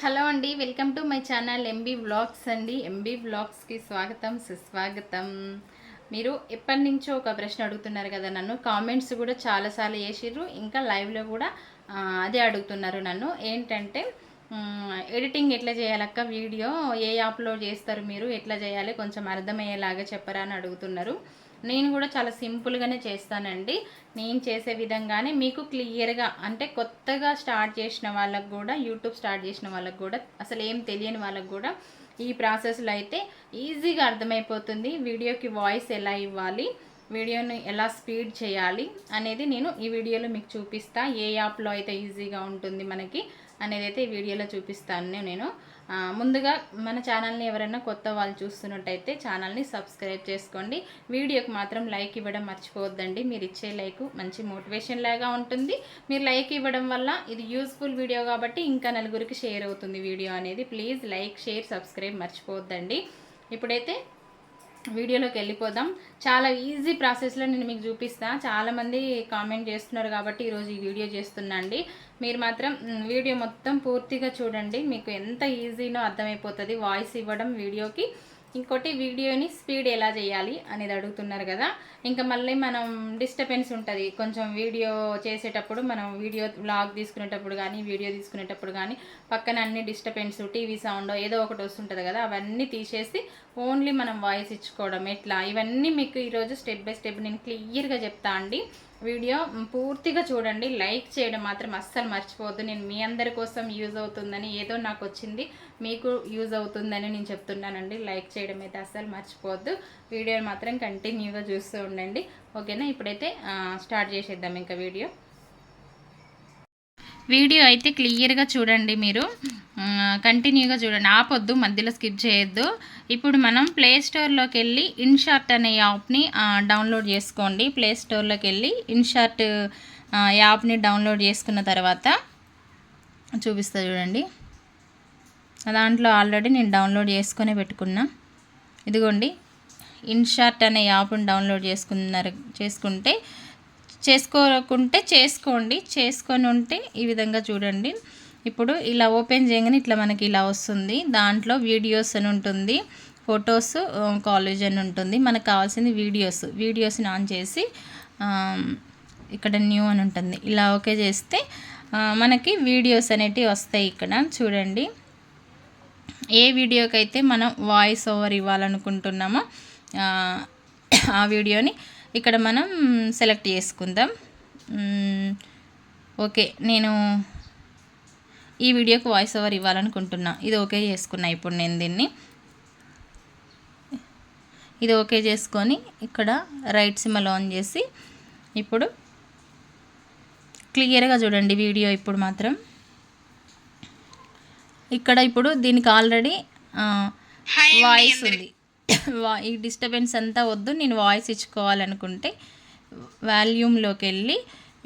Hello అండి welcome to my channel MB vlogs అండి. MB వ్లాగ్స్కి స్వాగతం సుస్వాగతం. మీరు ఎప్పటి నుంచో ఒక ప్రశ్న అడుగుతున్నారు కదా నన్ను కామెంట్స్ కూడా చాలాసార్లు వేసిర్రు ఇంకా లైవ్లో కూడా అదే అడుగుతున్నారు నన్ను. ఏంటంటే ఎడిటింగ్ ఎట్లా చేయాలక్క వీడియో ఏ యాప్లో చేస్తారు మీరు ఎట్లా చేయాలి కొంచెం అర్థమయ్యేలాగా చెప్పరా అని అడుగుతున్నారు. నేను కూడా చాలా సింపుల్గానే చేస్తానండి. నేను చేసే విధంగానే మీకు క్లియర్గా అంటే కొత్తగా స్టార్ట్ చేసిన వాళ్ళకు కూడా యూట్యూబ్ స్టార్ట్ చేసిన వాళ్ళకు కూడా అసలు ఏం తెలియని వాళ్ళకు కూడా ఈ ప్రాసెస్లో అయితే ఈజీగా అర్థమైపోతుంది. వీడియోకి వాయిస్ ఎలా ఇవ్వాలి వీడియోని ఎలా స్పీడ్ చేయాలి అనేది నేను ఈ వీడియోలో మీకు చూపిస్తా. ఏ యాప్లో అయితే ఈజీగా ఉంటుంది మనకి అనేది అయితే ఈ వీడియోలో చూపిస్తాను నేను. ముందుగా మన ఛానల్ని ఎవరైనా కొత్త వాళ్ళు చూస్తున్నట్టయితే ఛానల్ని సబ్స్క్రైబ్ చేసుకోండి. వీడియోకి మాత్రం లైక్ ఇవ్వడం మర్చిపోవద్దండి. మీరు ఇచ్చే లైక్ మంచి మోటివేషన్ లాగా ఉంటుంది. మీరు లైక్ ఇవ్వడం వల్ల ఇది యూస్ఫుల్ వీడియో కాబట్టి ఇంకా నలుగురికి షేర్ అవుతుంది వీడియో అనేది. ప్లీజ్ లైక్ షేర్ సబ్స్క్రైబ్ మర్చిపోవద్దండి. ఇప్పుడైతే వీడియోలోకి వెళ్ళిపోదాం. చాలా ఈజీ ప్రాసెస్లో నేను మీకు చూపిస్తా. చాలామంది కామెంట్ చేస్తున్నారు కాబట్టి ఈరోజు ఈ వీడియో చేస్తున్నా అండి. మీరు మాత్రం వీడియో మొత్తం పూర్తిగా చూడండి. మీకు ఎంత ఈజీనో అర్థమైపోతుంది. వాయిస్ ఇవ్వడం వీడియోకి ఇంకోటి వీడియోని స్పీడ్ ఎలా చేయాలి అనేది అడుగుతున్నారు కదా. ఇంకా మళ్ళీ మనం డిస్టర్బెన్స్ ఉంటుంది. కొంచెం వీడియో చేసేటప్పుడు మనం వీడియో వ్లాగ్ తీసుకునేటప్పుడు కానీ వీడియో తీసుకునేటప్పుడు కానీ పక్కన అన్ని డిస్టర్బెన్స్ టీవీ సౌండ్ ఏదో ఒకటి వస్తుంటుంది కదా. అవన్నీ తీసేసి ఓన్లీ మనం వాయిస్ ఇచ్చుకోవడం ఎట్లా? ఇవన్నీ మీకు ఈరోజు స్టెప్ బై స్టెప్ నేను క్లియర్గా చెప్తా అండి. వీడియో పూర్తిగా చూడండి. లైక్ చేయడం మాత్రం అస్సలు మర్చిపోవద్దు. నేను మీ అందరి కోసం యూజ్ అవుతుందని ఏదో నాకు వచ్చింది. మీకు యూజ్ అవుతుందని నేను చెప్తున్నానండి. లైక్ చేయడం అయితే అస్సలు మర్చిపోవద్దు. వీడియోని మాత్రం కంటిన్యూగా చూస్తూ ఉండండి. ఓకేనా? ఇప్పుడైతే స్టార్ట్ చేసేద్దాం ఇంకా వీడియో. వీడియో అయితే క్లియర్గా చూడండి మీరు. కంటిన్యూగా చూడండి. ఆపొద్దు మధ్యలో స్కిప్ చేయొద్దు. ఇప్పుడు మనం ప్లే స్టోర్లోకి వెళ్ళి ఇన్షార్ట్ అనే యాప్ని డౌన్లోడ్ చేసుకోండి. ప్లే స్టోర్లోకి వెళ్ళి ఇన్షార్ట్ యాప్ని డౌన్లోడ్ చేసుకున్న తర్వాత చూపిస్తా చూడండి. దాంట్లో ఆల్రెడీ నేను డౌన్లోడ్ చేసుకునే పెట్టుకున్నా. ఇదిగోండి. ఇన్షార్ట్ అనే యాప్ని డౌన్లోడ్ చేసుకున్నారు చేసుకుంటే చేసుకోకుంటే చేసుకోండి. చేసుకొని ఉంటే ఈ విధంగా చూడండి. ఇప్పుడు ఇలా ఓపెన్ చేయగానే ఇట్లా మనకి ఇలా వస్తుంది. దాంట్లో వీడియోస్ అని ఉంటుంది. ఫొటోస్ కాలేజ్ అని ఉంటుంది. మనకు కావాల్సింది వీడియోస్. వీడియోస్ని ఆన్ చేసి ఇక్కడ న్యూ అని ఉంటుంది. ఇలా ఓకే చేస్తే మనకి వీడియోస్ అనేటివి వస్తాయి ఇక్కడ. చూడండి. ఏ వీడియోకైతే మనం వాయిస్ ఓవర్ ఇవ్వాలనుకుంటున్నామో ఆ, వీడియోని ఇక్కడ మనం సెలెక్ట్ చేసుకుందాం. ఓకే నేను ఈ వీడియోకి వాయిస్ ఓవర్ ఇవ్వాలనుకుంటున్నా. ఇది ఓకే చేసుకున్నా ఇప్పుడు నేను దీన్ని. ఇది ఓకే చేసుకొని ఇక్కడ రైట్ సిమ్మల్ ఆన్ చేసి ఇప్పుడు క్లియర్గా చూడండి వీడియో ఇప్పుడు మాత్రం. ఇక్కడ ఇప్పుడు దీనికి ఆల్రెడీ వాయిస్ ఉంది. ఈ డిస్టర్బెన్స్ అంతా వద్దు. నేను వాయిస్ ఇచ్చుకోవాలనుకుంటే వాల్యూమ్లోకి వెళ్ళి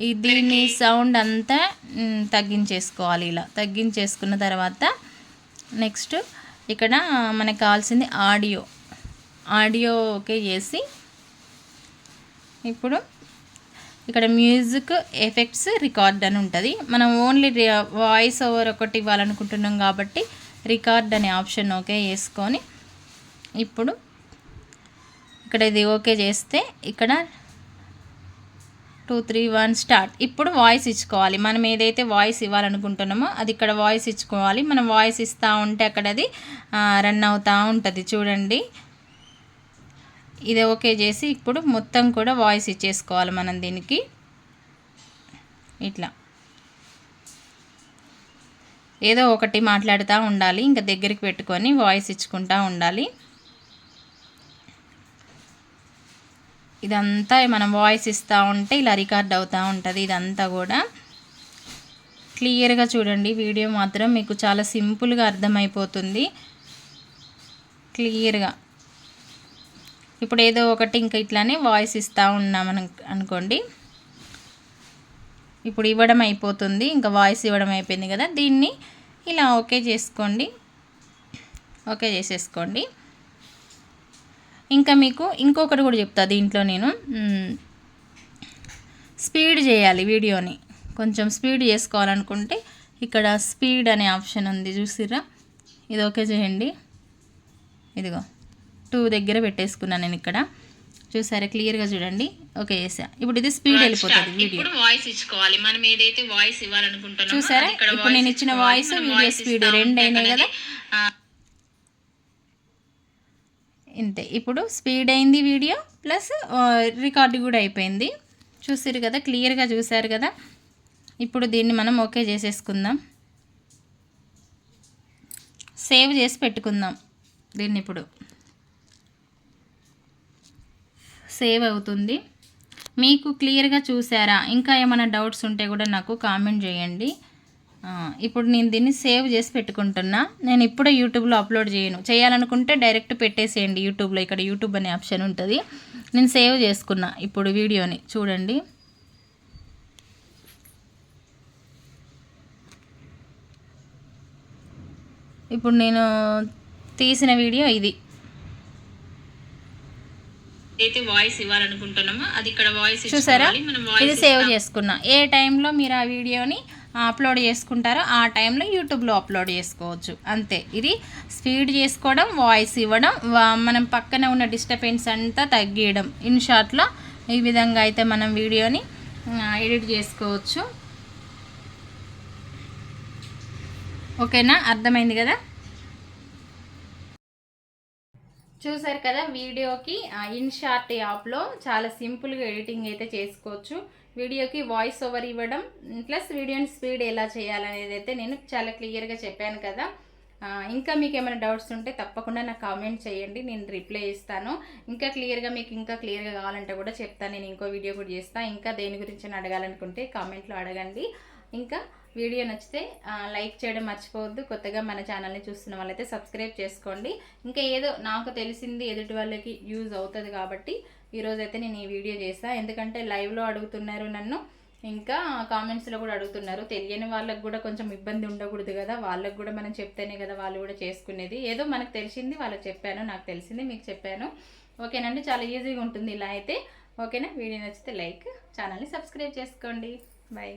దీన్ని దీని సౌండ్ అంతా తగ్గించేసుకోవాలి ఇలా. తగ్గించేసుకున్న తర్వాత నెక్స్ట్ ఇక్కడ మనకు కావాల్సింది ఆడియో. ఆడియో ఓకే చేసి ఇప్పుడు ఇక్కడ మ్యూజిక్ ఎఫెక్ట్స్ రికార్డ్ అని ఉంటుంది. మనం ఓన్లీ వాయిస్ ఓవర్ ఒకటి ఇవ్వాలనుకుంటున్నాం కాబట్టి రికార్డ్ అనే ఆప్షన్ ఓకే చేసుకొని ఇప్పుడు ఇక్కడ ఇది ఓకే చేస్తే ఇక్కడ టూ త్రీ వన్ స్టార్ట్. ఇప్పుడు వాయిస్ ఇచ్చుకోవాలి. మనం ఏదైతే వాయిస్ ఇవ్వాలనుకుంటున్నామో అది ఇక్కడ వాయిస్ ఇచ్చుకోవాలి. మనం వాయిస్ ఇస్తూ ఉంటే అక్కడ అది రన్ అవుతూ ఉంటుంది. చూడండి. ఇది ఓకే చేసి ఇప్పుడు మొత్తం కూడా వాయిస్ ఇచ్చేసుకోవాలి మనం దీనికి. ఇట్లా. ఏదో ఒకటి మాట్లాడుతూ ఉండాలి. ఇంకా దగ్గరికి పెట్టుకొని వాయిస్ ఇచ్చుకుంటూ ఉండాలి. ఇదంతా మనం వాయిస్ ఇస్తూ ఉంటే ఇలా రికార్డ్ అవుతూ ఉంటుంది ఇదంతా కూడా. క్లియర్గా చూడండి వీడియో మాత్రం మీకు చాలా సింపుల్గా అర్థమైపోతుంది. క్లియర్గా ఇప్పుడు ఏదో ఒకటి ఇంకా ఇట్లానే వాయిస్ ఇస్తూ ఉన్నామని అనుకోండి. ఇప్పుడు ఇవ్వడం అయిపోతుంది ఇంకా వాయిస్ ఇవ్వడం అయిపోయింది కదా దీన్ని ఇలా ఓకే చేసుకోండి. ఓకే చేసేసుకోండి. ఇంకా మీకు ఇంకొకటి కూడా చెప్తా దీంట్లో నేను. స్పీడ్ చేయాలి వీడియోని. కొంచెం స్పీడ్ చేసుకోవాలనుకుంటే ఇక్కడ స్పీడ్ అనే ఆప్షన్ ఉంది చూసిర్రా? ఇది ఓకే చేయండి. ఇదిగో టూ దగ్గర పెట్టేసుకున్నాను నేను ఇక్కడ. చూసారా? క్లియర్గా చూడండి. ఓకే చేసా. ఇప్పుడు ఇది స్పీడ్ వెళ్ళిపోతుంది వీడియో. వాయిస్ ఇచ్చుకోవాలి. మనం ఏదైతే వాయిస్ ఇవ్వాలనుకుంటున్నామో చూసారా? ఇప్పుడు నేను ఇచ్చిన. వాయిస్ వీడియో స్పీడ్ రెండు అయినాయి కదా? ఇంతే. ఇప్పుడు స్పీడ్ అయింది వీడియో ప్లస్ రికార్డు కూడా అయిపోయింది. చూసారు కదా క్లియర్గా చూసారు కదా. ఇప్పుడు దీన్ని మనం ఓకే చేసేసుకుందాం. సేవ్ చేసి పెట్టుకుందాం దీన్ని ఇప్పుడు. సేవ్ అవుతుంది. మీకు క్లియర్గా చూసారా? ఇంకా ఏమైనా డౌట్స్ ఉంటే కూడా నాకు కామెంట్ చేయండి. ఇప్పుడు నేను దీన్ని సేవ్ చేసి పెట్టుకుంటున్నా. నేను ఇప్పుడే యూట్యూబ్లో అప్లోడ్ చేయను. చేయాలనుకుంటే డైరెక్ట్ పెట్టేసేయండి యూట్యూబ్లో. ఇక్కడ యూట్యూబ్ అనే ఆప్షన్ ఉంటుంది. నేను సేవ్ చేసుకున్నా ఇప్పుడు వీడియోని. చూడండి. ఇప్పుడు నేను తీసిన వీడియో ఇది. ఏదైతే వాయిస్ ఇవ్వాలనుకుంటున్నామో అది ఇక్కడ వాయిస్ చూసారా? ఇది సేవ్ చేసుకున్నా. ఏ టైంలో మీరు ఆ వీడియోని అప్లోడ్ చేసుకుంటారో ఆ టైంలో యూట్యూబ్లో అప్లోడ్ చేసుకోవచ్చు. అంతే. ఇది స్పీడ్ చేసుకోవడం వాయిస్ ఇవ్వడం వా- మనం పక్కన ఉన్న డిస్టర్బెన్స్ అంతా తగ్గియడం. ఇన్ షార్ట్లో ఈ విధంగా అయితే మనం వీడియోని ఎడిట్ చేసుకోవచ్చు. ఓకేనా? అర్థమైంది కదా? చూసారు కదా వీడియోకి ఇన్ షార్ట్ యాప్లో చాలా సింపుల్గా ఎడిటింగ్ అయితే చేసుకోవచ్చు. వీడియోకి వాయిస్ ఓవర్ ఇవ్వడం ప్లస్ వీడియోని స్పీడ్ ఎలా చేయాలనేది అయితే నేను చాలా క్లియర్గా చెప్పాను కదా. ఇంకా మీకు ఏమైనా డౌట్స్ ఉంటే తప్పకుండా నాకు కామెంట్ చేయండి నేను రిప్లై ఇస్తాను. ఇంకా క్లియర్గా మీకు ఇంకా క్లియర్గా కావాలంటే కూడా చెప్తాను నేను ఇంకో వీడియో కూడా చేస్తాను ఇంకా దేని గురించి అడగాలనుకుంటే కామెంట్లో అడగండి. ఇంకా వీడియో నచ్చితే లైక్ చేయడం మర్చిపోవద్దు. కొత్తగా మన ఛానల్ని చూస్తున్న వాళ్ళైతే సబ్స్క్రైబ్ చేసుకోండి. ఇంకా ఏదో నాకు తెలిసింది ఎదుటి వాళ్ళకి యూజ్ అవుతుంది కాబట్టి ఈరోజైతే నేను ఈ వీడియో చేస్తాను ఎందుకంటే లైవ్లో అడుగుతున్నారు నన్ను. ఇంకా కామెంట్స్లో కూడా అడుగుతున్నారు. తెలియని వాళ్ళకి కూడా కొంచెం ఇబ్బంది ఉండకూడదు కదా. వాళ్ళకి కూడా మనం చెప్తేనే కదా వాళ్ళు కూడా చేసుకునేది. ఏదో మనకు తెలిసింది వాళ్ళకి చెప్పాను నాకు తెలిసింది మీకు చెప్పాను. ఓకేనండి చాలా ఈజీగా ఉంటుంది ఇలా అయితే. ఓకేనా? వీడియో నచ్చితే లైక్ ఛానల్ని సబ్స్క్రైబ్ చేసుకోండి. బాయ్